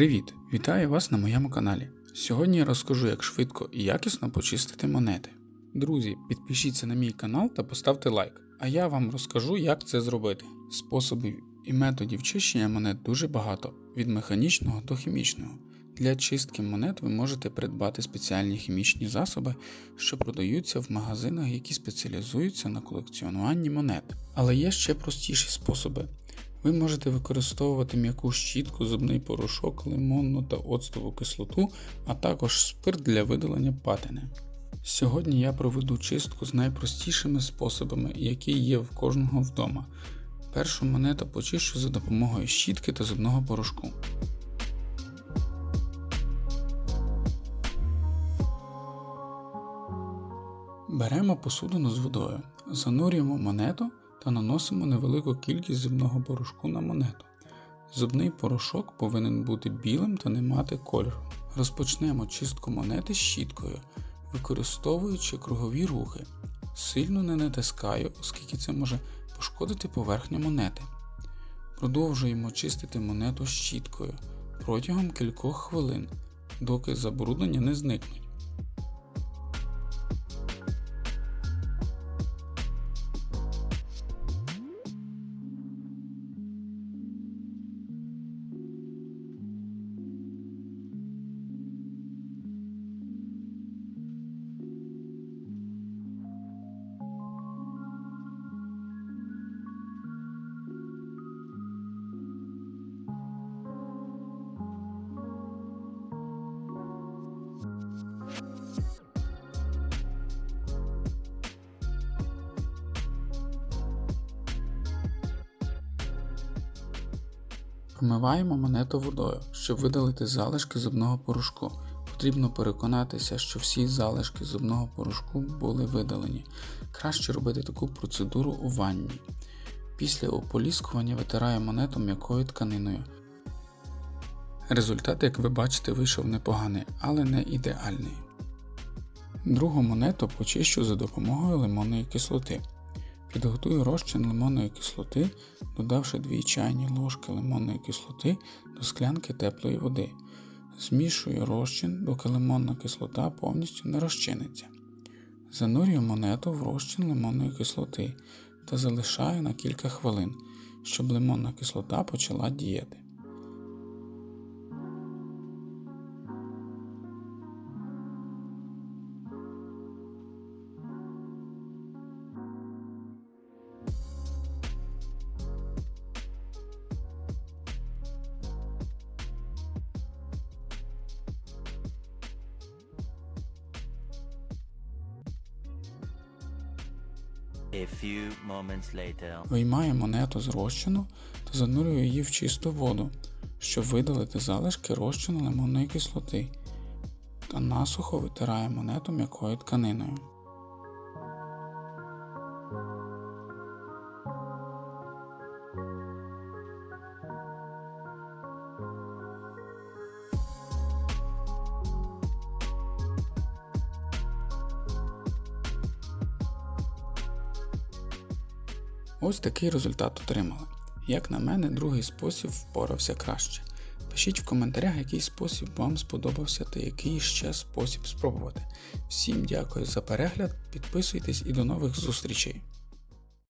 Привіт! Вітаю вас на моєму каналі. Сьогодні я розкажу, як швидко і якісно почистити монети. Друзі, підпишіться на мій канал та поставте лайк, а я вам розкажу, як це зробити. Способів і методів чищення монет дуже багато, від механічного до хімічного. Для чистки монет ви можете придбати спеціальні хімічні засоби, що продаються в магазинах, які спеціалізуються на колекціонуванні монет. Але є ще простіші способи. Ви можете використовувати м'яку щітку, зубний порошок, лимонну та оцтову кислоту, а також спирт для видалення патини. Сьогодні я проведу чистку з найпростішими способами, які є в кожного вдома. Першу монету почищу за допомогою щітки та зубного порошку. Беремо посудину з водою, занурюємо монету та наносимо невелику кількість зубного порошку на монету. Зубний порошок повинен бути білим та не мати кольору. Розпочнемо чистку монети щіткою, використовуючи кругові рухи. Сильно не натискаю, оскільки це може пошкодити поверхню монети. Продовжуємо чистити монету щіткою протягом кількох хвилин, доки забруднення не зникнуть. Промиваємо монету водою, щоб видалити залишки зубного порошку. Потрібно переконатися, що всі залишки зубного порошку були видалені. Краще робити таку процедуру у ванні. Після ополіскування витираю монету м'якою тканиною. Результат, як ви бачите, вийшов непоганий, але не ідеальний. Другу монету почищу за допомогою лимонної кислоти. Підготую розчин лимонної кислоти, додавши 2 чайні ложки лимонної кислоти до склянки теплої води. Змішую розчин, доки лимонна кислота повністю не розчиниться. Занурюю монету в розчин лимонної кислоти та залишаю на кілька хвилин, щоб лимонна кислота почала діяти. Виймаю монету з розчину та занурює її в чисту воду, щоб видалити залишки розчину лимонної кислоти та насухо витирає монету м'якою тканиною. Ось такий результат отримали. Як на мене, другий спосіб впорався краще. Пишіть в коментарях, який спосіб вам сподобався та який ще спосіб спробувати. Всім дякую за перегляд, підписуйтесь і до нових зустрічей!